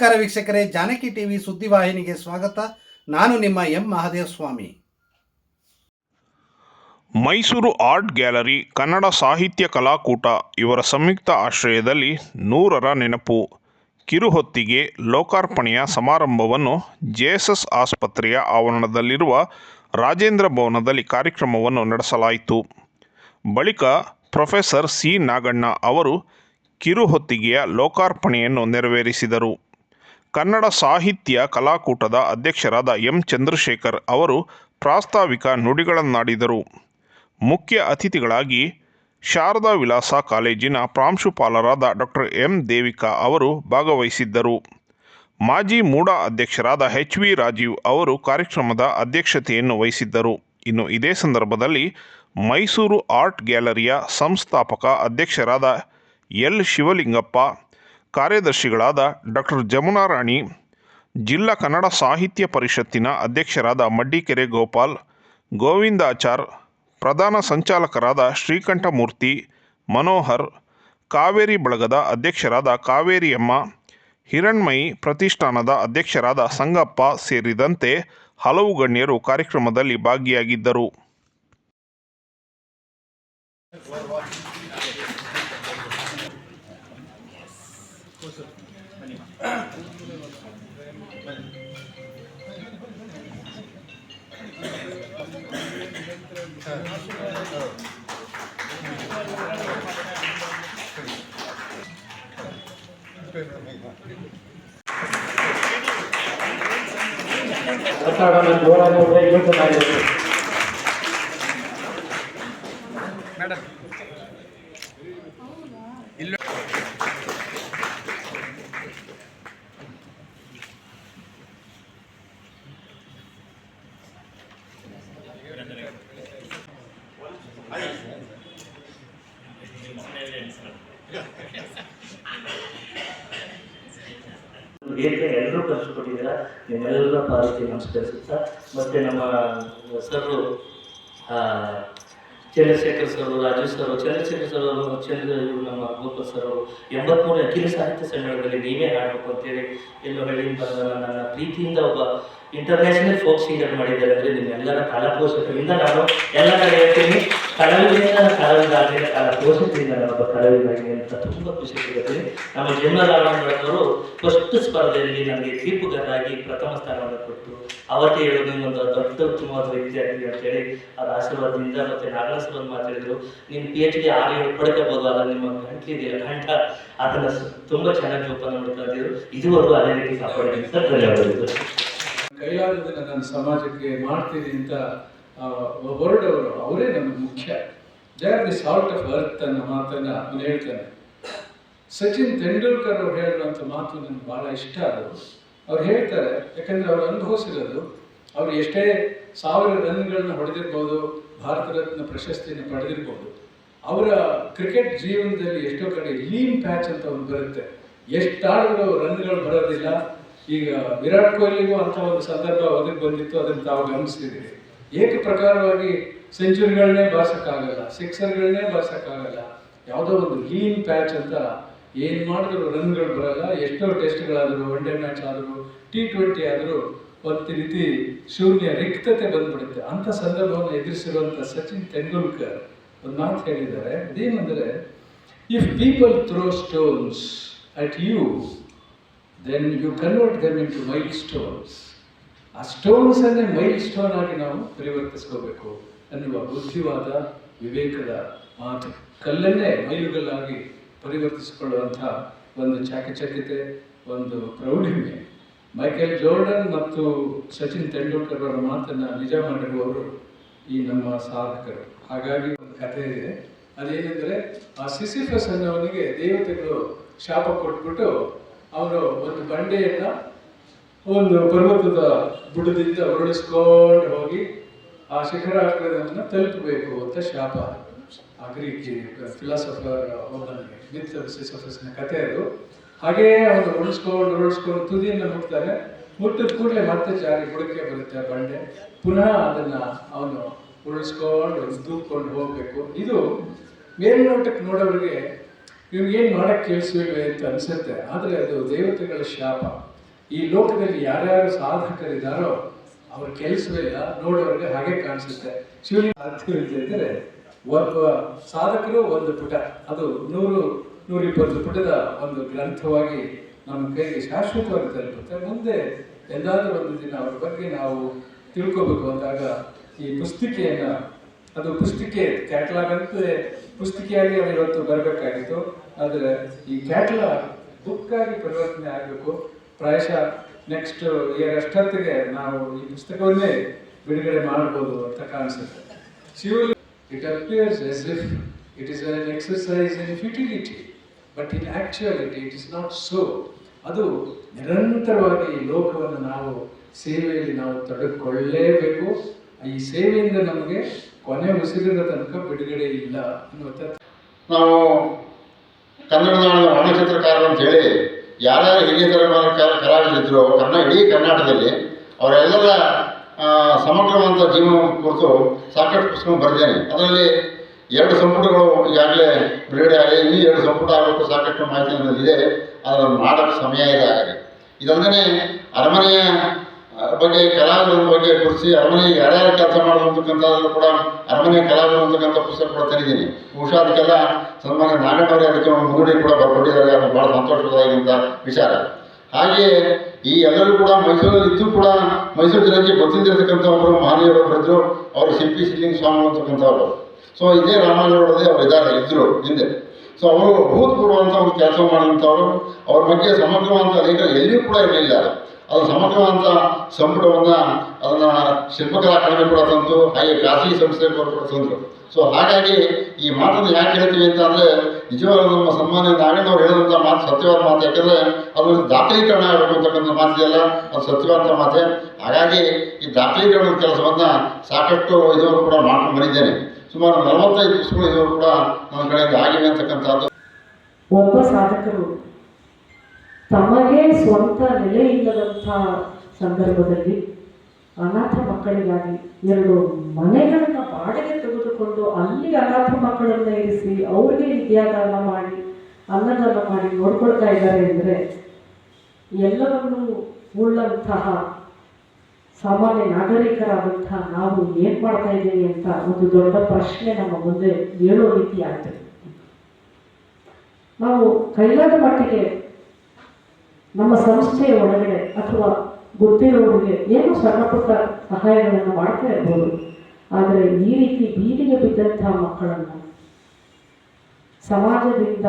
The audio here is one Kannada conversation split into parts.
ನಮಸ್ಕಾರ ವೀಕ್ಷಕರೇ, ಜಾನಕಿ ಟಿವಿ ಸುದ್ದಿವಾಹಿನಿಗೆ ಸ್ವಾಗತ. ನಾನು ನಿಮ್ಮ M Mahadeva Swamy Mysuru art gallery, Kannada Sahitya Kalakoota ಇವರ ಸಂಯುಕ್ತ ಆಶ್ರಯದಲ್ಲಿ ನೂರರ ನೆನಪು. ಕಿರುಹೊತ್ತಿಗೆ ಲೋಕಾರ್ಪಣೆಯ ಸಮಾರಂಭವನ್ನು ಜೆಎಸ್ಎಸ್ ಆಸ್ಪತ್ರೆಯ ಆವರಣದಲ್ಲಿರುವ ರಾಜೇಂದ್ರ ಭವನದಲ್ಲಿ ಕಾರ್ಯಕ್ರಮವನ್ನು ನಡೆಸಲಾಯಿತು. ಬಳಿಕ ಪ್ರೊಫೆಸರ್ ಸಿ ನಾಗಣ್ಣ ಅವರು ಕಿರುಹೊತ್ತಿಗೆಯ ಲೋಕಾರ್ಪಣೆಯನ್ನು ನೆರವೇರಿಸಿದರು. ಕನ್ನಡ ಸಾಹಿತ್ಯ ಕಲಾಕೂಟದ ಅಧ್ಯಕ್ಷರಾದ ಎಂ ಚಂದ್ರಶೇಖರ್ ಅವರು ಪ್ರಾಸ್ತಾವಿಕ ನುಡಿಗಳನ್ನಾಡಿದರು. ಮುಖ್ಯ ಅತಿಥಿಗಳಾಗಿ ಶಾರದಾ ವಿಲಾಸ ಕಾಲೇಜಿನ ಪ್ರಾಂಶುಪಾಲರಾದ ಡಾಕ್ಟರ್ ಎಂ. ದೇವಿಕಾ ಅವರು ಭಾಗವಹಿಸಿದ್ದರು. ಮಾಜಿ ಮೂಡ ಅಧ್ಯಕ್ಷರಾದ ಎಚ್. ವಿ. ರಾಜೀವ್ ಅವರು ಕಾರ್ಯಕ್ರಮದ ಅಧ್ಯಕ್ಷತೆಯನ್ನು ವಹಿಸಿದ್ದರು. ಇನ್ನು ಇದೇ ಸಂದರ್ಭದಲ್ಲಿ ಮೈಸೂರು ಆರ್ಟ್ ಗ್ಯಾಲರಿಯ ಸಂಸ್ಥಾಪಕ ಅಧ್ಯಕ್ಷರಾದ ಎಲ್. ಶಿವಲಿಂಗಪ್ಪ ಕಾರ್ಯದರ್ಶಿಗಳಾದ ಡಾಕ್ಟರ್ ಜಮುನಾ ರಾಣಿ, ಜಿಲ್ಲಾ ಕನ್ನಡ ಸಾಹಿತ್ಯ ಪರಿಷತ್ತಿನ ಅಧ್ಯಕ್ಷರಾದ ಮಡ್ಡಿಕೆರೆ ಗೋಪಾಲ್, ಗೋವಿಂದಾಚಾರ್, ಪ್ರಧಾನ ಸಂಚಾಲಕರಾದ ಶ್ರೀಕಂಠಮೂರ್ತಿ ಮನೋಹರ್, ಕಾವೇರಿ ಬಳಗದ ಅಧ್ಯಕ್ಷರಾದ ಕಾವೇರಿಯಮ್ಮ, ಹಿರಣ್ಮಯಿ ಪ್ರತಿಷ್ಠಾನದ ಅಧ್ಯಕ್ಷರಾದ ಸಂಗಪ್ಪ ಸೇರಿದಂತೆ ಹಲವು ಗಣ್ಯರು ಕಾರ್ಯಕ್ರಮದಲ್ಲಿ ಭಾಗಿಯಾಗಿದ್ದರು. ಕನ್ನಡ ಜೋರಾಗಿ ಹೋದ್ರೆ ಇನ್ನೂ ಚೆನ್ನಾಗಿರುತ್ತೆ ವೇದಿಕೆ ನಮಸ್ಕರಿಸುತ್ತಾ ಮತ್ತು ನಮ್ಮ sir Chandrashekar sir Rajesh sir Chandrashekar sir ಅವರು ಚಂದ್ರ ನಮ್ಮ ಗೋಪಾಲ್ ಸರ್ ಅವರು ಎಂಬತ್ಮೂರು ಅಖಿಲ ಸಾಹಿತ್ಯ ಸಮ್ಮೇಳನದಲ್ಲಿ ನೀವೇ ಹಾಡಬೇಕು ಅಂತೇಳಿ ಎಲ್ಲೋ ಹಳ್ಳಿಯಿಂದ ಬಂದ ನನ್ನ ಪ್ರೀತಿಯಿಂದ ಒಬ್ಬ ಇಂಟರ್ನ್ಯಾಷನಲ್ ಫೋಕ್ ಸಿಂಗರ್ ಮಾಡಿದ್ದಾರೆ ಅಂದರೆ ನಿಮ್ಮೆಲ್ಲರ ಕಲಾಪೋಷಕರಿಂದ ನಾನು ಎಲ್ಲ ಕಡೆ ಹೇಳ್ತೀನಿ. ಕಳವಿನಿಂದ ಕಲಾವಿದ ಆಗಲಿಲ್ಲ ಕಾಲ ಪೋಷಕರಿಂದ ನಾನೊಬ್ಬ ಕಲಾವಿದಾಗಿ ಅಂತ ತುಂಬ ಖುಷಿ ಸಿಗುತ್ತೆ ನಮ್ಮ ಜನ್ಮರಾಮಣ್ಣವರು ಫಸ್ಟ್ ಸ್ಪರ್ಧೆಯಲ್ಲಿ ನನಗೆ ತೀರ್ಪುಗಾರರಾಗಿ ಪ್ರಥಮ ಸ್ಥಾನವನ್ನು ಕೊಟ್ಟು ಅವತ್ತೇ ಹೇಳೋದು ಒಂದು ದೊಡ್ಡ ಉತ್ತಮವಾದ ವ್ಯಕ್ತಿಯಾಗಿದೆ ಅಂತೇಳಿ ಅವರ ಆಶೀರ್ವಾದದಿಂದ ಮತ್ತೆ ಒಂದು ಮಾತಾಡಿದ್ರು. ನೀನು ಪಿ ಎಚ್ ಡಿ ಆರು ಏಳು ಪಡ್ಕೋಬೋದು ಆದರೆ ನಿಮ್ಮ ಗಂಟ್ಲಿದೆಯಲ್ಲ ಗಂಟ. ಅದನ್ನ ತುಂಬ ತುಂಬಾ ಚೆನ್ನಾಗಿ ಜೋಪಾನ ಮಾಡ್ತಾ ಇದ್ದೀರು. ಇದುವರೆಗೂ ಅದೇ ರೀತಿ ಕಾಪಾಡಿದ್ದೀನಿ ಸರ್, ಧನ್ಯವಾದಗಳು. ಕೈಲಾದದನ್ನು ನಾನು ಸಮಾಜಕ್ಕೆ ಮಾಡ್ತೀನಿ ಅಂತ ಹೊರಡವರು ಅವರೇ ನಮಗೆ ಮುಖ್ಯ. They are the salt of earth ಅನ್ನೋ ಮಾತನ್ನು ಅವನು ಹೇಳ್ತಾನೆ. ಸಚಿನ್ ತೆಂಡೂಲ್ಕರ್ ಅವ್ರು ಹೇಳಿರುವಂಥ ಮಾತು ನನಗೆ ಭಾಳ ಇಷ್ಟ ಅದು ಅವ್ರು ಹೇಳ್ತಾರೆ, ಯಾಕಂದರೆ ಅವ್ರು ಅನುಭವಿಸಿರೋದು, ಅವ್ರು ಎಷ್ಟೇ ಸಾವಿರ ರನ್ಗಳನ್ನ ಹೊಡೆದಿರ್ಬೋದು, ಭಾರತ ರತ್ನ ಪ್ರಶಸ್ತಿಯನ್ನು ಪಡೆದಿರ್ಬೋದು, ಅವರ ಕ್ರಿಕೆಟ್ ಜೀವನದಲ್ಲಿ ಎಷ್ಟೋ ಕಡೆ ಲೀನ್ ಪ್ಯಾಚ್ ಅಂತ ಒಂದು ಬರುತ್ತೆ. ಎಷ್ಟಾದರೂ ರನ್ಗಳು ಬರೋದಿಲ್ಲ ಈಗ ವಿರಾಟ್ ಕೊಹ್ಲಿಗೂ ಅಂತ ಒಂದು ಸಂದರ್ಭ ಒದಗಿ ಬಂದಿತ್ತು, ಅದನ್ನು ತಾವು ಗಮನಿಸಿದ್ದೀರಿ. ಏಕ ಪ್ರಕಾರವಾಗಿ ಸೆಂಚುರಿಗಳನ್ನೇ ಬಾರ್ಸಕ್ಕಾಗಲ್ಲ, ಸಿಕ್ಸರ್ಗಳನ್ನೇ ಬಾರ್ಸಕ್ಕಾಗಲ್ಲ. ಯಾವುದೋ ಒಂದು ಲೀನ್ ಪ್ಯಾಚ್ ಅಂತ ಏನು ಮಾಡಿದ್ರು ರನ್ಗಳು ಬರಲ್ಲ, ಎಷ್ಟೋ ಟೆಸ್ಟ್ಗಳಾದರೂ ಒನ್ ಡೇ ಮ್ಯಾಚ್ ಆದರೂ ಟಿ ಟ್ವೆಂಟಿ ಆದರೂ ಒಂದು ರೀತಿ ಶೂನ್ಯ ರಿಕ್ತತೆ ಬಂದ್ಬಿಡುತ್ತೆ. ಅಂಥ ಸಂದರ್ಭವನ್ನು ಎದುರಿಸಿರುವಂಥ ಸಚಿನ್ ತೆಂಡೂಲ್ಕರ್ ಒಂದು ಮಾತು ಹೇಳಿದ್ದಾರೆ. ಅದೇನೆಂದರೆ, if people throw stones at you then you convert them into milestones ಆ ಸ್ಟೋನ್ಸನ್ನೇ ಮೈಲ್ ಸ್ಟೋನ್ ಆಗಿ ನಾವು ಪರಿವರ್ತಿಸ್ಕೋಬೇಕು ಅನ್ನುವ ಬುದ್ಧಿವಾದ, ವಿವೇಕದ ಮಾತು. ಕಲ್ಲನ್ನೇ ಮೈಲುಗಲ್ಲಾಗಿ ಪರಿವರ್ತಿಸಿಕೊಳ್ಳುವಂಥ ಒಂದು ಚಾಕಚಕ್ಯತೆ, ಒಂದು ಪ್ರೌಢಿಮೆ ಮೈಕೆಲ್ ಜೋರ್ಡನ್ ಮತ್ತು ಸಚಿನ್ ತೆಂಡೂಲ್ಕರ್ ಅವರ ಮಾತನ್ನು ನಿಜ ಮಾಡಿರುವವರು ಈ ನಮ್ಮ ಸಾಧಕರು. ಹಾಗಾಗಿ ಒಂದು ಕಥೆ ಇದೆ. ಅದೇನೆಂದರೆ ಆ ಸಿಸಿಫಸ್ ಅನ್ನೋವನಿಗೆ ದೇವತೆಗಳು ಶಾಪ ಕೊಟ್ಬಿಟ್ಟು ಅವನು ಒಂದು ಬಂಡೆಯನ್ನ ಒಂದು ಪರ್ವತದ ಬುಡದಿಂದ ಹೊರಡಿಸ್ಕೊಂಡು ಹೋಗಿ ಆ ಶಿಖರಾಗ್ರದನ್ನ ತಲುಪಬೇಕು ಅಂತ ಶಾಪ. ಆ ಗ್ರೀಕ್ ಫಿಲಾಸಫರ್ ಒಬ್ಬನಿಗೆ ಮಿತ್ ಸಿಸಿಫಸ್ನ ಕಥೆ ಅದು. ಹಾಗೇ ಅವನು ಉಳಿಸ್ಕೊಂಡು ಉಳಿಸ್ಕೊಂಡು ತುದಿಯನ್ನು ಮುಟ್ತಾನೆ. ಮುಟ್ಟಿದ ಕೂಡಲೇ ಮತ್ತೆ ಜಾರಿ ಬುಡಕ್ಕೆ ಬರುತ್ತೆ ಆ ಬಂಡೆ. ಪುನಃ ಅದನ್ನ ಅವನು ಉಳಿಸ್ಕೊಂಡು ದೂಕೊಂಡು ಹೋಗ್ಬೇಕು. ಇದು ಮೇಲ್ನೋಟಕ್ಕೆ ನೋಡೋರಿಗೆ ಇವ್ನಿಗೇನು ಮಾಡೋಕ್ಕೆ ಕೇಳಿಸ್ಬೇಕು ಅಂತ ಅನ್ಸುತ್ತೆ, ಆದರೆ ಅದು ದೇವತೆಗಳ ಶಾಪ. ಈ ಲೋಕದಲ್ಲಿ ಯಾರ್ಯಾರು ಸಾಧಕರಿದ್ದಾರೋ ಅವ್ರ ಕೆಲಸವಿಲ್ಲ ನೋಡೋರಿಗೆ ಹಾಗೆ ಕಾಣಿಸುತ್ತೆ. ಶಿವಲಿಂಗ ಅಂದರೆ ಒಬ್ಬ ಸಾಧಕರು ಒಂದು ಪುಟ, ಅದು ನೂರು, ನೂರಿಪ್ಪತ್ತು ಪುಟದ ಒಂದು ಗ್ರಂಥವಾಗಿ ನಮ್ಮ ಕೈಗೆ ಶಾಶ್ವತವಾಗಿ ತಲುಪುತ್ತೆ. ಮುಂದೆ ಎಲ್ಲಾದರೂ ಒಂದು ದಿನ ಅವ್ರ ಬಗ್ಗೆ ನಾವು ತಿಳ್ಕೋಬೇಕು ಅಂದಾಗ ಈ ಪುಸ್ತಿಕೆಯನ್ನ ಅದು ಪುಸ್ತಿಕೆ ಕ್ಯಾಟ್ಲಾಗ್ ಅಂತ ಪುಸ್ತಿಕೆಯಾಗಿ ಅದು ಇವತ್ತು ಬರಬೇಕಾಗಿತ್ತು. ಆದರೆ ಈ ಕ್ಯಾಟಲಾಗ್ ಬುಕ್ ಆಗಿ ಪರಿವರ್ತನೆ ಆಗಬೇಕು. ಪ್ರಾಯಶಃ ನೆಕ್ಸ್ಟ್ ಇಯರ್ ಅಷ್ಟೊತ್ತಿಗೆ ನಾವು ಈ ಪುಸ್ತಕವನ್ನೇ ಬಿಡುಗಡೆ ಮಾಡಬಹುದು ಅಂತ ಕಾಣಿಸುತ್ತೆ. ಶಿವಲಿ it appears as if it is an exercise in futility but in actuality it is not so ಅದು ನಿರಂತರವಾಗಿ ಈ ಲೋಕವನ್ನು ನಾವು ಸೇವೆಯಲ್ಲಿ ನಾವು ತೊಡಗಿಕೊಳ್ಳಲೇಬೇಕು ಈ ಸೇವೆಯಿಂದ ನಮಗೆ ಕೊನೆ ಉಸಿರಿನ ತನಕ ಬಿಡುಗಡೆ ಇಲ್ಲ ಅನ್ನುವ ತತ್ವ ನಾವು ಕನ್ನಡ ನಾಡಿನ ವರ್ಣಚಿತ್ರಕಾರರು ಅಂತ ಹೇಳಿ ಯಾರ್ಯಾರು ಹಿರಿಯ ತಲೆಮಾರಿನ ಕಲಾವಿದರಿದ್ರು ಕನ್ನಡ ಇಡೀ ಕರ್ನಾಟಕದಲ್ಲಿ ಅವರೆಲ್ಲರ ಸಮಗ್ರವಾದಂಥ ಜೀವನ ಕುರಿತು ಸಾಕಷ್ಟು ಪುಸ್ತಕ ಬರೆದೇನೆ ಅದರಲ್ಲಿ ಎರಡು ಸಂಪುಟಗಳು ಈಗಾಗಲೇ ಬಿಡುಗಡೆ ಆಗಲಿ ಇನ್ನೂ ಎರಡು ಸಂಪುಟ ಆಗಬೇಕು ಸಾಕಷ್ಟು ಮಾಹಿತಿ ನನ್ನಲ್ಲಿದೆ ಅದನ್ನು ಮಾಡೋಕ್ಕೆ ಸಮಯ ಇದೆ ಹಾಗಾಗಿ ಇದಲ್ಲದೆ ಅರಮನೆಯ ಆ, ಬಗ್ಗೆ ಕಲಾವಿದರ ಬಗ್ಗೆ ಕುರಿಸಿ ಅರಮನೆ ಯಾರ್ಯಾರು ಕೆಲಸ ಮಾಡೋದು ಕೂಡ ಅರಮನೆ ಕಲಾವಿದರು ಅಂತಕ್ಕಂಥ ಪುಸ್ತಕ ಕೂಡ ತಂದಿದ್ದೀನಿ ಬಹುಶಃ ಅದಕ್ಕೆಲ್ಲ ಸನ್ಮಾನ್ಯ ನಾಗಣ್ಣವರೇ ಅದಕ್ಕೆ ಒಂದು ಮುನ್ನುಡಿ ಕೂಡ ಬರ್ಕೊಟ್ಟಿದ್ದಾರೆ. ಅದು ಭಾಳ ಸಂತೋಷದಾಗಿರುವಂಥ ವಿಚಾರ. ಹಾಗೆಯೇ ಈ ಎಲ್ಲರೂ ಕೂಡ ಮೈಸೂರಲ್ಲಿ ಇದ್ದು ಕೂಡ ಮೈಸೂರು ಜನಕ್ಕೆ ಗೊತ್ತಿದ್ದಿರತಕ್ಕಂಥವ್ರು ಒಬ್ಬರು ಇದ್ರು. ಅವರು ಪಿ ಸಿದ್ಲಿಂಗ ಸ್ವಾಮಿ ಅಂತಕ್ಕಂಥವ್ರು. ಸೊ ಇದೇ ರಾಮಾಯಣದಲ್ಲಿ ಅವರು ಇದ್ದಾರೆ ಇದ್ರು ಹಿಂದೆ. ಸೊ ಅವರು ಭೂತ್ಪೂರ್ವ ಅಂತ ಒಂದು ಕೆಲಸ ಮಾಡುವಂಥವ್ರು. ಅವ್ರ ಬಗ್ಗೆ ಸಮಗ್ರವಾದಂಥ ಲೇಖನ ಎಲ್ಲಿಯೂ ಕೂಡ ಇರಲಿಲ್ಲ. ಅದು ಸಮಗ್ರವಾದಂಥ ಸಂಪುಟವನ್ನು ಅದನ್ನು ಶಿಲ್ಪಕಲಾ ಕಡಿಮೆ ಕೂಡ ತಂದು ಹಾಗೆ ಖಾಸಗಿ ಸಂಸ್ಥೆ ಕೂಡ ತಂದರು ಸೊ ಹಾಗಾಗಿ ಈ ಮಾತನ್ನು ಯಾಕೆ ಹೇಳ್ತೀವಿ ಅಂತ ಅಂದರೆ, ನಿಜವಾಗ್ಲೂ ನಮ್ಮ ಸನ್ಮಾನ್ಯ ನಾರಾಯಣವ್ರು ಹೇಳಿದಂಥ ಮಾತು ಸತ್ಯವಾದ ಮಾತು, ಯಾಕಂದರೆ ಅದು ದಾಖಲೀಕರಣ ಆಗಬೇಕು ಅಂತಕ್ಕಂಥ ಮಾತಿದೆಯಲ್ಲ ಅದು ಸತ್ಯವಾದ ಮಾತೆ. ಹಾಗಾಗಿ ಈ ದಾಖಲೀಕರಣದ ಕೆಲಸವನ್ನು ಸಾಕಷ್ಟು ಇದುವರೆಗೂ ಕೂಡ ಮಾಡ್ಕೊಂಡು ಬಂದಿದ್ದೇನೆ. ಸುಮಾರು ನಲವತ್ತೈದು ಪುಸ್ತಕಗಳು ಇದುವರೆಗೂ ಕೂಡ ನನ್ನ ಕಡೆಯಿಂದ ಆಗಿವೆ ಅಂತಕ್ಕಂಥದ್ದು. ಒಬ್ಬ ಸಾಧಕರು ತಮಗೆ ಸ್ವಂತ ನೆಲೆ ಇಲ್ಲದಂಥ ಸಂದರ್ಭದಲ್ಲಿ ಅನಾಥ ಮಕ್ಕಳಿಗಾಗಿ ಎರಡು ಮನೆಗಳನ್ನು ಬಾಡಿಗೆ ತೆಗೆದುಕೊಂಡು ಅಲ್ಲಿ ಅನಾಥ ಮಕ್ಕಳನ್ನ ಇರಿಸಿ ಅವ್ರಿಗೆ ವಿದ್ಯಾದಾನ ಮಾಡಿ, ಅನ್ನದಾನ ಮಾಡಿ ನೋಡ್ಕೊಳ್ತಾ ಇದ್ದಾರೆ ಅಂದರೆ ಎಲ್ಲವನ್ನೂ ಉಳ್ಳಂತಹ ಸಾಮಾನ್ಯ ನಾಗರಿಕರಾದಂತಹ ನಾವು ಏನು ಮಾಡ್ತಾ ಇದ್ದೀವಿ ಅಂತ ಒಂದು ದೊಡ್ಡ ಪ್ರಶ್ನೆ ನಮ್ಮ ಮುಂದೆ ಹೇಳೋ ರೀತಿ ಆಗ್ತದೆ ನಾವು ಕೈಲಾದ ಮಟ್ಟಿಗೆ ನಮ್ಮ ಸಂಸ್ಥೆಯ ಒಳಗಡೆ ಅಥವಾ ಗೊತ್ತಿರೋರಿಗೆ ಏನು ಸಣ್ಣ ಪುಟ್ಟ ಸಹಾಯಗಳನ್ನು ಮಾಡ್ತಾ ಇರ್ಬೋದು. ಆದರೆ ಈ ರೀತಿ ಬೀದಿಗೆ ಬಿದ್ದಂತಹ ಮಕ್ಕಳನ್ನು ಸಮಾಜದಿಂದ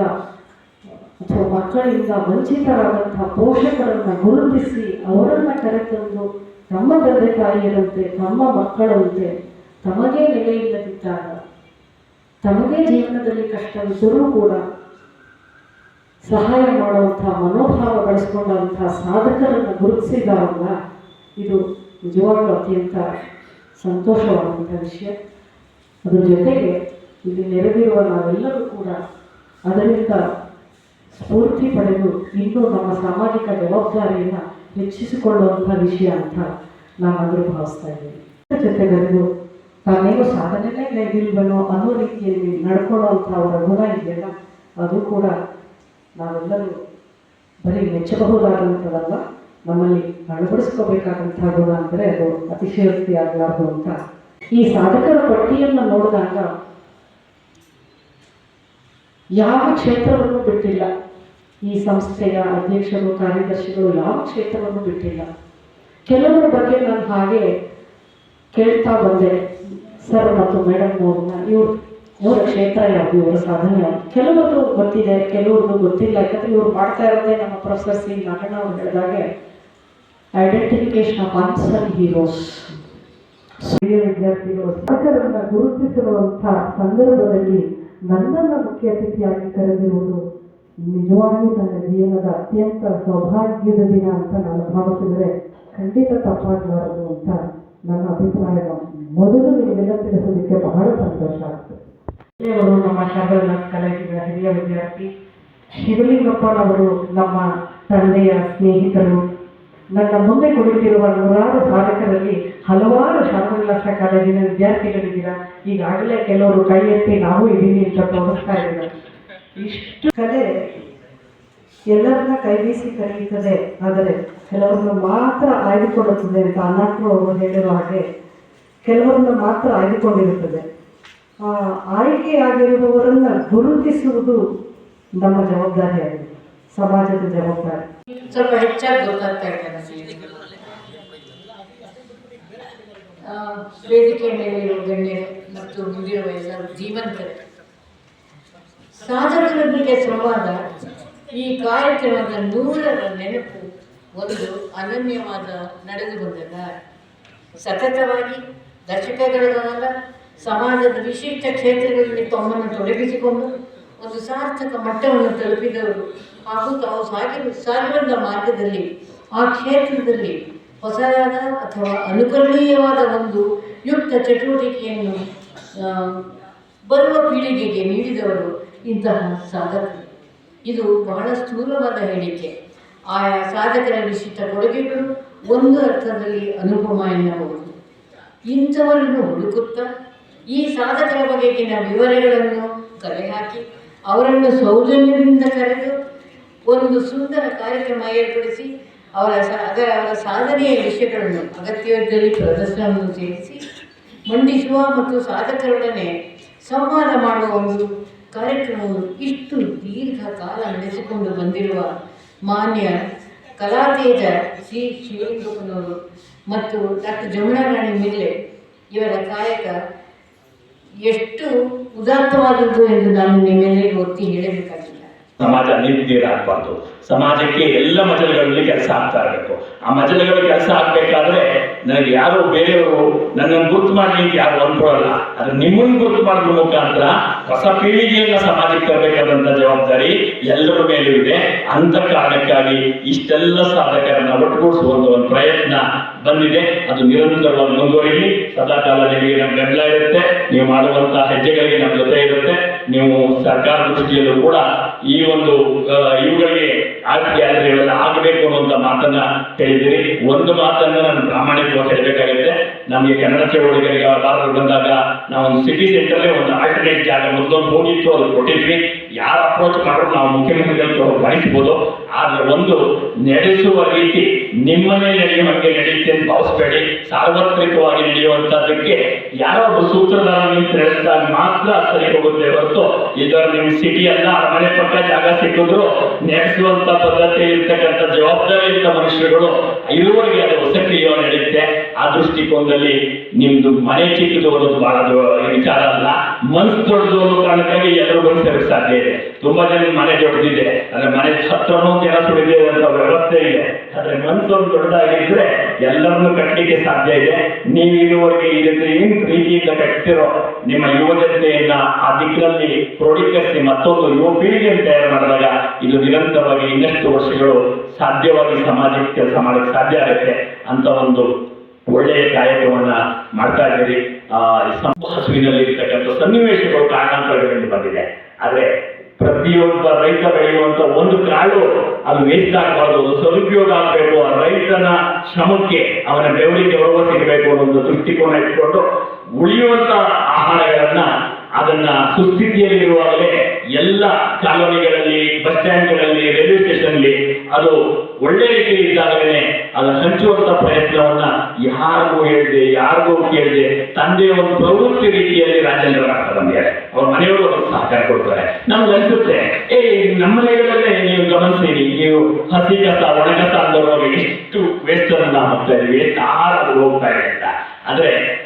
ಅಥವಾ ಮಕ್ಕಳಿಂದ ವಂಚಿತರಾದಂತಹ ಪೋಷಕರನ್ನು ಗುರುತಿಸಿ ಅವರನ್ನು ಕರೆತಂದು ನಮ್ಮ ತಂದೆ ತಾಯಿಯರಂತೆ ತಮ್ಮ ಮಕ್ಕಳಂತೆ ತಮಗೇ ನೆಲೆಯಿಲ್ಲದಿದ್ದಾಗ ತಮಗೆ ಜೀವನದಲ್ಲಿ ಕಷ್ಟವಿದ್ದರೂ ಕೂಡ ಸಹಾಯ ಮಾಡುವಂಥ ಮನೋಭಾವ ಬೆಳೆಸ್ಕೊಂಡಂಥ ಸಾಧಕರನ್ನು ಗುರುತಿಸಿದಾರಲ್ಲ ಇದು ನಿಜವಾಗ್ಲೂ ಅತ್ಯಂತ ಸಂತೋಷವಾದಂಥ ವಿಷಯ. ಅದರ ಜೊತೆಗೆ ಇಲ್ಲಿ ನೆರೆದಿರುವ ನಾವೆಲ್ಲರೂ ಕೂಡ ಅದರಿಂದ ಸ್ಫೂರ್ತಿ ಪಡೆದು ಇನ್ನೂ ನಮ್ಮ ಸಾಮಾಜಿಕ ಜವಾಬ್ದಾರಿಯನ್ನು ಹೆಚ್ಚಿಸಿಕೊಳ್ಳುವಂಥ ವಿಷಯ ಅಂತ ನಾನಾದರೂ ಭಾವಿಸ್ತಾ ಇದ್ದೀನಿ. ಜೊತೆ ಬೆಳೆದು ತಾನೇನು ಸಾಧನೆನೇ ನಡೆದಿಲ್ವನೋ ಅನ್ನೋ ರೀತಿಯಲ್ಲಿ ನಡ್ಕೊಳ್ಳುವಂಥ ಅವರ ಗುಣ ಇದೆಯಲ್ಲ, ಅದು ಕೂಡ ನಾವೆಲ್ಲರೂ ಬರೀ ಮೆಚ್ಚಬಹುದಾದಂಥದ್ದಲ್ಲ, ನಮ್ಮಲ್ಲಿ ಅಳವಡಿಸ್ಕೋಬೇಕಾದಂತಹ ಗುಣ ಅಂದರೆ ಅದು ಅತಿಶಯೋಕ್ತಿ ಅಂತ. ಈ ಸಾಧಕರ ಪಟ್ಟಿಯನ್ನು ನೋಡಿದಾಗ ಯಾವ ಕ್ಷೇತ್ರವನ್ನು ಬಿಟ್ಟಿಲ್ಲ. ಈ ಸಂಸ್ಥೆಯ ಅಧ್ಯಕ್ಷರು, ಕಾರ್ಯದರ್ಶಿಗಳು ಯಾವ ಕ್ಷೇತ್ರವನ್ನು ಬಿಟ್ಟಿಲ್ಲ. ಕೆಲವರ ಬಗ್ಗೆ ನಾನು ಹಾಗೆ ಕೇಳ್ತಾ ಬಂದೆ, ಸರ್ ಮತ್ತು ಮೇಡಮ್ ಅವ್ರನ್ನ. ಇವ್ರು ಇವರ ಕ್ಷೇತ್ರ ಯಾವುದು ಇವರ ಸಾಧನೆ. ಯಾವುದು ಕೆಲವರು ಗೊತ್ತಿದೆ ಕೆಲವ್ರದ್ದು ಗೊತ್ತಿಲ್ಲ. ಯಾಕಂದ್ರೆ ಇವ್ರು ಮಾಡ್ತಾ ಇರೋದೇ ನಮ್ಮ ಪ್ರೊಫೆಸರ್ ಸಿ ನಾರಾಯಣ ಅವ್ರು ಹೇಳಿದಾಗೆ ಐಡೆಂಟಿಫಿಕೇಶನ್ ಆಫ್ ಅನ್ಸನ್ ಹೀರೋಸ್ ಹಿರಿಯ ವಿದ್ಯಾರ್ಥಿಗಳು ಗುರುತಿಸಿರುವಂಥ ಸಂದರ್ಭದಲ್ಲಿ ನನ್ನನ್ನು ಮುಖ್ಯ ಅತಿಥಿಯಾಗಿ ಕರೆದಿರುವುದು ನಿಜವಾಗಿಯೂ ನನ್ನ ಜೀವನದ ಅತ್ಯಂತ ಸೌಭಾಗ್ಯದ ದಿನ ಅಂತ ನಾನು ಭಾವಿಸಿದರೆ ಖಂಡಿತ ತಪ್ಪಾಗಬಾರದು ಅಂತ ನನ್ನ ಅಭಿಪ್ರಾಯ ಮೊದಲು ನಿಮಗೆಲ್ಲ ತಿಳಿಸೋದಕ್ಕೆ ಬಹಳ ಸಂತೋಷ ಅವರು ನಮ್ಮ ಶಾರದಾ ಕಾಲೇಜಿನ ಹಿರಿಯ ವಿದ್ಯಾರ್ಥಿ, ಶಿವಲಿಂಗಪ್ಪನವರು ನಮ್ಮ ತಂದೆಯ ಸ್ನೇಹಿತರು. ನನ್ನ ಮುಂದೆ ಕುಳಿತಿರುವ ನೂರಾರು ಸಾಧಕರಲ್ಲಿ ಹಲವಾರು ಶಾರದಾಸ ಕಾಲೇಜಿನ ವಿದ್ಯಾರ್ಥಿಗಳಿದ್ದೀರಾ? ಈಗಾಗಲೇ ಕೆಲವರು ಕೈ ಎತ್ತಿ ನಾವು ಇದ್ದೀವಿ ಅಂತ ತೋರಿಸ್ತಾ ಇದ್ದಾರೆ. ಇಷ್ಟು ಕಲೆ ಎಲ್ಲರನ್ನ ಕೈ ಬೀಸಿ ಕರೆಯುತ್ತದೆ. ಆದರೆ ಕೆಲವರನ್ನು ಮಾತ್ರ ಆಯ್ದುಕೊಳ್ಳುತ್ತದೆ ಅಂತ ಅನಾಥರು ಅವರು ಹೇಳಿರುವ ಹಾಗೆ ಕೆಲವರನ್ನ ಮಾತ್ರ ಆಯ್ದುಕೊಂಡಿರುತ್ತದೆ. ಆಯ್ಕೆಯಾಗಿರುವವರನ್ನ ಗುರುತಿಸುವುದು ನಮ್ಮ ಜವಾಬ್ದಾರಿಯಾಗಿದೆ. ಸಮಾಜದ ಜವಾಬ್ದಾರಿ. ಸ್ವಲ್ಪ ಹೆಚ್ಚಾಗಿ ಆ, ವೇದಿಕೆ ಮೇಲೆ ಇರುವ ಗಣ್ಯರು ಮತ್ತು ಮುಂದಿರುವ ಎಲ್ಲರೂ ಜೀವಂತರು. ಸಾಧಕರೊಂದಿಗೆ ಸಂವಾದ ಈ ಕಾರ್ಯಕ್ರಮದ ನೂರರ ನೆನಪು ಒಂದು ಅನನ್ಯವಾದ ನಡೆದು ಬಂದ ಸತತವಾಗಿ ದಶಕಗಳ ಸಮಾಜದ ವಿಶಿಷ್ಟ ಕ್ಷೇತ್ರಗಳಲ್ಲಿ ತಮ್ಮನ್ನು ತೊಡಗಿಸಿಕೊಂಡು ಒಂದು ಸಾರ್ಥಕ ಮಟ್ಟವನ್ನು ತಲುಪಿದವರು ಹಾಗೂ ತಾವು ಸಾಗಿ ಸಾಗಿರುವ ಮಾರ್ಗದಲ್ಲಿ ಆ ಕ್ಷೇತ್ರದಲ್ಲಿ ಹೊಸದಾದ ಅಥವಾ ಅನುಕರಣೀಯವಾದ ಒಂದು ಯುಕ್ತ ಚಟುವಟಿಕೆಯನ್ನು ಬರುವ ಪೀಳಿಗೆಗೆ ನೀಡಿದವರು ಇಂತಹ ಸಾಧಕ ಇದು ಬಹಳ ಸ್ಥೂಲವಾದ ಹೇಳಿಕೆ. ಆಯಾ ಸಾಧಕರ ವಿಶಿಷ್ಟ ಕೊಡುಗೆಗಳು ಒಂದು ಅರ್ಥದಲ್ಲಿ ಅನುಪಮ ಎನ್ನಬಹುದು. ಇಂಥವರನ್ನು ಹುಡುಕುತ್ತಾ ಈ ಸಾಧಕರ ಬಗೆಗಿನ ವಿವರಗಳನ್ನು ಕಲೆ ಹಾಕಿ ಅವರನ್ನು ಸೌಜನ್ಯದಿಂದ ಕರೆದು ಒಂದು ಸುಂದರ ಕಾರ್ಯಕ್ರಮ ಏರ್ಪಡಿಸಿ, ಅವರ ಅದರ ಅವರ ಸಾಧನೆಯ ವಿಷಯಗಳನ್ನು ಅಗತ್ಯವಿದ್ದಲ್ಲಿ ಪ್ರದರ್ಶನವನ್ನು ಸೇರಿಸಿ ಮಂಡಿಸುವ ಮತ್ತು ಸಾಧಕರೊಡನೆ ಸಂವಾದ ಮಾಡುವ ಒಂದು ಕಾರ್ಯಕ್ರಮವು ಇಷ್ಟು ದೀರ್ಘಕಾಲ ನಡೆಸಿಕೊಂಡು ಬಂದಿರುವ ಮಾನ್ಯ ಕಲಾತೇಜ ಸಿ ಶಿವಲಿಂಗಪ್ಪನವರು ಮತ್ತು ಡಾಕ್ಟರ್ ಜಮುನಾರಾಣಿ ಮಿಲ್ಲೆ ಇವರ ಕಾಯಕ ಎಷ್ಟು ಉದಾತ್ತವಾದದ್ದು ಎಂದು ನಾನು ನಿಮ್ಮೆಲ್ಲರಿಗೂ ಒತ್ತಿ ಹೇಳಬೇಕಾಗಿಲ್ಲ ಸಮಾಜ ನಿರ್ಗೀಡಾಗಬಾರ್ದು ಸಮಾಜಕ್ಕೆ ಎಲ್ಲ ಮಜಲುಗಳಲ್ಲಿ ಕೆಲಸ ಆಗ್ತಾ ಇರಬೇಕು. ಆ ಮಜಲುಗಳ ಕೆಲಸ ಆಗಬೇಕಾದ್ರೆ ನನಗೆ ಯಾರು ಬೇರೆಯವರು ನನ್ನನ್ನು ಗುರುತು ಮಾಡಲಿಕ್ಕೆ ಯಾರು ಅನ್ಕೊಳ್ಳಲ್ಲ ಆದ್ರೆ ನಿಮ್ಮನ್ನು ಗುರುತು ಮಾಡುವ ಮುಖಾಂತರ ಹೊಸ ಪೀಳಿಗೆಯನ್ನ ಸಮಾಜಕ್ಕೆ ತರಬೇಕಾದಂತ ಜವಾಬ್ದಾರಿ ಎಲ್ಲರ ಮೇಲೂ ಇದೆ. ಅಂತ ಕಾರಣಕ್ಕಾಗಿ ಇಷ್ಟೆಲ್ಲ ಸಾಧಕರನ್ನ ಒಟ್ಟುಗೂಡಿಸುವಂತ ಒಂದು ಪ್ರಯತ್ನ ಬಂದಿದೆ. ಅದು ನಿರಂತರವಾಗಿ ಮುಂದುವರಿಲಿ. ಸದಾಕಾಲ ನಿಮಗೆ ನಮ್ಮ ಬೆಂಬಲ ಇರುತ್ತೆ. ನೀವು ಮಾಡುವಂತಹ ಹೆಜ್ಜೆಗಳಿಗೆ ನಮ್ಮ ನೀವು ಸರ್ಕಾರದ ಜೊತೆಯಲ್ಲೂ ಕೂಡ ಈ ಒಂದು ಇವುಗಳಿಗೆ ಆರ್ಟ್ ಯಾತ್ರೆಗಳೆಲ್ಲ ಆಗಬೇಕು ಅನ್ನುವಂಥ ಮಾತನ್ನ ಹೇಳಿದಿರಿ ಒಂದು ಮಾತನ್ನ ನಾನು ಪ್ರಾಮಾಣಿಕವಾಗಿ ಹೇಳಬೇಕಾಗಿದೆ ನಮಗೆ ಕನ್ನಡ ಚಳವಳಿಗಳಿಗೆ ಬಾರರು ಬಂದಾಗ ನಾವು ಒಂದು ಸಿಟಿ ಸೆಂಟರ್ಗೆ ಒಂದು ಆಲ್ಟರ್ನೇಟ್ ಜಾಗ ಮೊದಲೊಂದು ಹೋಗಿತ್ತು ಅದು ಕೊಟ್ಟಿದ್ವಿ. ಯಾರು ಅಪ್ರೋಚ್ ಮಾಡಿದ್ರು ನಾವು ಮುಖ್ಯಮಂತ್ರಿಗಳು ಬಯಸ್ಬೋದು ಆದ್ರೆ ಒಂದು ನಡೆಸುವ ರೀತಿ ನಿಮ್ಮನೆ ನಡೆಯುವಂಗೆ ನಡೆಯುತ್ತೆ ಅಂತ ಭಾವಿಸ್ಬೇಡಿ. ಸಾರ್ವತ್ರಿಕವಾಗಿ ನಡೆಯುವಂತದಕ್ಕೆ ಯಾರೋ ಒಬ್ಬ ಸೂತ್ರಧಾರ ನಿಂತು ನಡೆಸಿದಾಗ ಮಾತ್ರ ಸರಿ ಹೋಗುತ್ತೆ ಹೊರತು ಇದರ ನಿಮ್ ಸಿಟಿ ಅಲ್ಲ ಮನೆ ಪಕ್ಕ ಜಾಗ ಸಿಕ್ಕಿದ್ರು ನಡೆಸುವಂತ ಪದ್ಧತಿ ಇರ್ತಕ್ಕಂಥ ಜವಾಬ್ದಾರಿ ಮನುಷ್ಯರುಗಳು ಇರುವವರಿಗೆ ಅದು ಸಕ್ರಿಯವಾಗಿ ನಡೆಯುತ್ತೆ. ಆ ದೃಷ್ಟಿಕೋನದಲ್ಲಿ ನಿಮ್ದು ಮನೆ ಚಿಕ್ಕದು ಅನ್ನೋದು ಬಹಳ ವಿಚಾರ ಅಲ್ಲ. ಮನಸ್ಸು ದೊಡ್ಡದು ಕಾರಣಕ್ಕಾಗಿ ಎಲ್ಲರೂ ಬಂದು ಸೇರಕ್ಕೆ ಸಾಧ್ಯ ಇದೆ. ತುಂಬಾ ಜನ ಮನೆ ದೊಡ್ಡದಿದೆ. ಅಂದ್ರೆ ಮನೆ ಹತ್ರನೂ ಕೆಲಸ ಉಳಿದೆ ಅಂತ ವ್ಯವಸ್ಥೆ ಇದೆ. ಆದ್ರೆ ಮನಸ್ಸು ಒಂದು ದೊಡ್ಡದಾಗಿದ್ರೆ ಎಲ್ಲರನ್ನೂ ಕಟ್ಟಲಿಕ್ಕೆ ಸಾಧ್ಯ ಇದೆ. ನೀವು ಇರುವವರೆಗೆ ರೀತಿ ಏನ್ ಪ್ರೀತಿಯಿಂದ ಕಟ್ಟಿರೋ ನಿಮ್ಮ ಯುವ ಜನತೆಯನ್ನ ಆ ದಿಕ್ಕಿನಲ್ಲಿ ಕ್ರೋಢೀಕರಿಸಿ ಮತ್ತೊಂದು ಯುವ ಪೀಳಿಗೆಯನ್ನು ತಯಾರು ಮಾಡಿದಾಗ ಇದು ನಿರಂತರವಾಗಿ ಇನ್ನಷ್ಟು ವರ್ಷಗಳು ಸಾಧ್ಯವಾಗಿ ಸಮಾಜಕ್ಕೆ ಕೆಲಸ ಮಾಡಕ್ಕೆ ಸಾಧ್ಯ ಆಗುತ್ತೆ ಅಂತ ಒಂದು ಒಳ್ಳೆಯ ಕಾರ್ಯಕ್ರಮವನ್ನ ಮಾಡ್ತಾ ಇದ್ದೀರಿ. ಈ ಹಸುವಿನಲ್ಲಿ ಇರ್ತಕ್ಕಂಥ ಸನ್ನಿವೇಶಗಳು ಕಾರಣಾಂತರಗಳಿಂದ ಬಂದಿದೆ. ಆದ್ರೆ ಪ್ರತಿಯೊಬ್ಬ ರೈತ ಬೆಳೆಯುವಂತ ಒಂದು ಕಾಳು ಅದು ವೇಸ್ಟ್ ಆಗಬಾರ್ದು ಸದುಪಯೋಗ ಆಗಬೇಕು. ಆ ರೈತನ ಶ್ರಮಕ್ಕೆ, ಅವನ ಬೆವರಿಗೆ ಒಳಗ ಸಿಗಬೇಕು ಅನ್ನೋ ದೃಷ್ಟಿಕೋನ ಇಟ್ಕೊಂಡು ಉಳಿಯುವಂತ ಆಹಾರಗಳನ್ನ ಅದನ್ನ ಸುಸ್ಥಿತಿಯಲ್ಲಿರುವಾಗಲೇ ಎಲ್ಲ ಕಾಲೋನಿಗಳಲ್ಲಿ, ಬಸ್ ಸ್ಟ್ಯಾಂಡ್ಗಳಲ್ಲಿ, ರೈಲ್ವೆ ಸ್ಟೇಷನ್ಲಿ ಅದು ಒಳ್ಳೆ ರೀತಿ ಇದ್ದಾಗಲೇ ಅದನ್ನ ಹಂಚುವಂತ ಪ್ರಯತ್ನವನ್ನ ಯಾರಿಗೂ ಹೇಳಿದೆ, ಯಾರಿಗೂ ಕೇಳಿದೆ, ತಂದೆ ಒಂದು ಪ್ರವೃತ್ತಿ ರೀತಿಯಲ್ಲಿ ರಾಜೇಂದ್ರ ಮಾಡ್ತಾ ಬಂದಿದ್ದಾರೆ. ಅವ್ರ ಮನೆಯವರು ಸಹಕಾರ ಕೊಡ್ತಾರೆ. ನಮ್ಗೆ ಅನ್ಸುತ್ತೆ, ಏ, ನಮ್ಮ ಮನೆಗಳಲ್ಲೇ ನೀವು ಗಮನಿಸಿರಿ ನೀವು ಹಸಿ ಕಸ ಒಣಗಸ ಅಂದವರು ಎಷ್ಟು ವೇಸ್ಟ್ ಅನ್ನ ಹೋಗ್ತಾ ಇದೀವಿ ಎಷ್ಟು ಆಹಾರ ಹೋಗ್ತಾ ಇದೆ ಅಂತ. ಆದ್ರೆ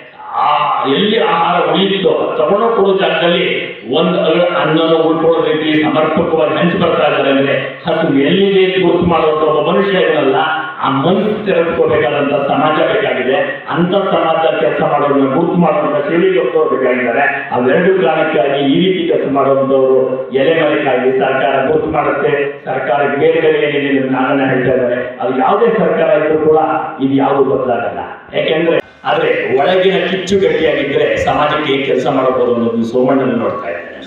ಆ, ಎಲ್ಲಿ ಆಹಾರ ಉಳಿಯುತ್ತೋ ತಗೊಂಡು ಕೊಡೋ ಜಾಗದಲ್ಲಿ ಒಂದು ಅನ್ನನ ಉಳ್ಕೊಳ್ಳೋ ರೀತಿ ಸಮರ್ಪಕವಾಗಿ ಹಂಚಿ ಬರ್ತಾ ಇದ್ದಾರೆ ಅಂದ್ರೆ ಅದು ಎಲ್ಲಿದೆ ಗುರುತು ಮಾಡುವಂತ ಒಬ್ಬ ಮನುಷ್ಯ ಇರಲ್ಲ ಆ ಮನಸ್ಸು ತೆರೆದುಕೋಬೇಕಾದಂತ ಸಮಾಜ ಬೇಕಾಗಿದೆ. ಅಂತ ಸಮಾಜ ಕೆಲಸ ಮಾಡೋದನ್ನ ಗುರುತು ಮಾಡುವಂತ ಶೈಲಿಗೆ ಬೇಕಾಗಿದ್ದಾರೆ ಅವೆರಡು ಕಾರಣಕ್ಕಾಗಿ ಈ ರೀತಿ ಕೆಲಸ ಮಾಡುವಂತವರು ಎಲೆ ಮನೆಗಾಗಿ ಸರ್ಕಾರ ಗುರುತು ಮಾಡುತ್ತೆ. ಸರ್ಕಾರ ಬೇರೆ ಬೇರೆ ಏನಿದೆ ನಾನನ್ನ ಹೇಳ್ತಾ ಇದ್ದಾರೆ ಅದು ಯಾವುದೇ ಸರ್ಕಾರ ಇದ್ರೂ ಕೂಡ ಇದು ಯಾವುದು ಬದಲಾಗಲ್ಲ. ಯಾಕೆಂದ್ರೆ ಆದ್ರೆ ಒಳಗಿನ ಕಿಚ್ಚು ಗಟ್ಟಿಯಾಗಿದ್ರೆ ಸಮಾಜಕ್ಕೆ ಕೆಲಸ ಮಾಡಬಹುದು ಅನ್ನೋದು ಸೋಮಣ್ಣನ ನೋಡ್ತಾ ಇದ್ದೇನೆ.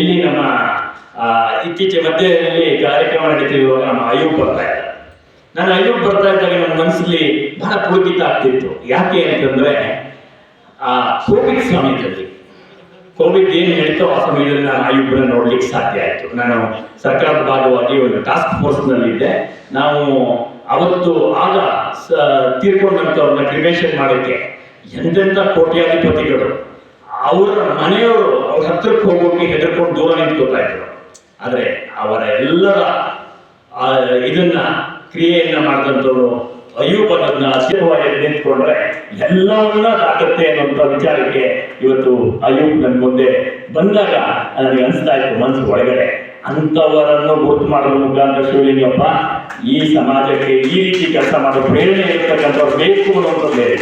ಇಲ್ಲಿ ನಮ್ಮ ಇತ್ತೀಚೆ ಮಧ್ಯದಲ್ಲಿ ಕಾರ್ಯಕ್ರಮ ನಡೀತಿರುವಾಗ ನಮ್ಮ ಆಯೋಗ ಬರ್ತಾ ಇದ್ದಾರೆ. ನಾನು ಐದು ಬರ್ತಾ ಇದ್ದಾಗ ನನ್ನ ಮನಸ್ಸಲ್ಲಿ ಬಹಳ ಪುಳಕಿತ ಆಗ್ತಿತ್ತು. ಯಾಕೆ ಅಂತಂದ್ರೆ, ಆ ಕೋವಿಡ್ ಸಮಯದಲ್ಲಿ, ಕೋವಿಡ್ ಏನು ಹೇಳ್ತೋ ಆ ಸಮಯದಲ್ಲಿ ನಾನು ಆ ನೋಡ್ಲಿಕ್ಕೆ ಸಾಧ್ಯ ಆಯಿತು. ನಾನು ಸರ್ಕಾರದ ಭಾಗವಾಗಿ ಒಂದು ಟಾಸ್ಕ್ ಫೋರ್ಸ್ನಲ್ಲಿದ್ದೆ ನಾವು ಅವತ್ತು ಆಗ ತೀರ್ಕೊಂಡಂಥವ್ರನ್ನ ಕ್ರಿಮೇಷನ್ ಮಾಡೋಕ್ಕೆ ಎಂತೆಂಥ ಕೋಟ್ಯಾಧಿಪತಿಗಳು. ಅವರ ಮನೆಯವರು ಅವ್ರ ಹತ್ರಕ್ಕೆ ಹೋಗೋಕೆ ಹೆದರ್ಕೊಂಡು ದೂರ ನಿಂತ್ಕೋತಾ ಇದ್ರು. ಆದರೆ ಅವರ ಎಲ್ಲರ ಇದನ್ನ ಕ್ರಿಯೆಯನ್ನ ಮಾಡಿದಂಥವ್ರು ಅಯ್ಯೂಬನನ್ನ ಹಸಿರವಾಗಿ ನಿಂತ್ಕೊಂಡ್ರೆ ಎಲ್ಲವನ್ನ ದಾಟುತ್ತೆ ಅನ್ನುವಂಥ ವಿಚಾರಕ್ಕೆ ಇವತ್ತು ಅಯ್ಯೂಬ್ ನನ್ನ ಮುಂದೆ ಬಂದಾಗ ನನಗೆ ಅನಿಸ್ತಾ ಇತ್ತು ಮನಸ್ಸು ಒಳಗಡೆ. ಅಂಥವರನ್ನು ಗುರುತು ಮಾಡುವ ಮುಖಾಂತರ ಶಿವಲಿಂಗಪ್ಪ, ಈ ಸಮಾಜಕ್ಕೆ ಈ ರೀತಿ ಕೆಲಸ ಮಾಡೋ ಪ್ರೇರಣೆ ಇರ್ತಕ್ಕಂಥವ್ರು ಬೇಕು ಅನ್ನೋದು ಬೇರೆ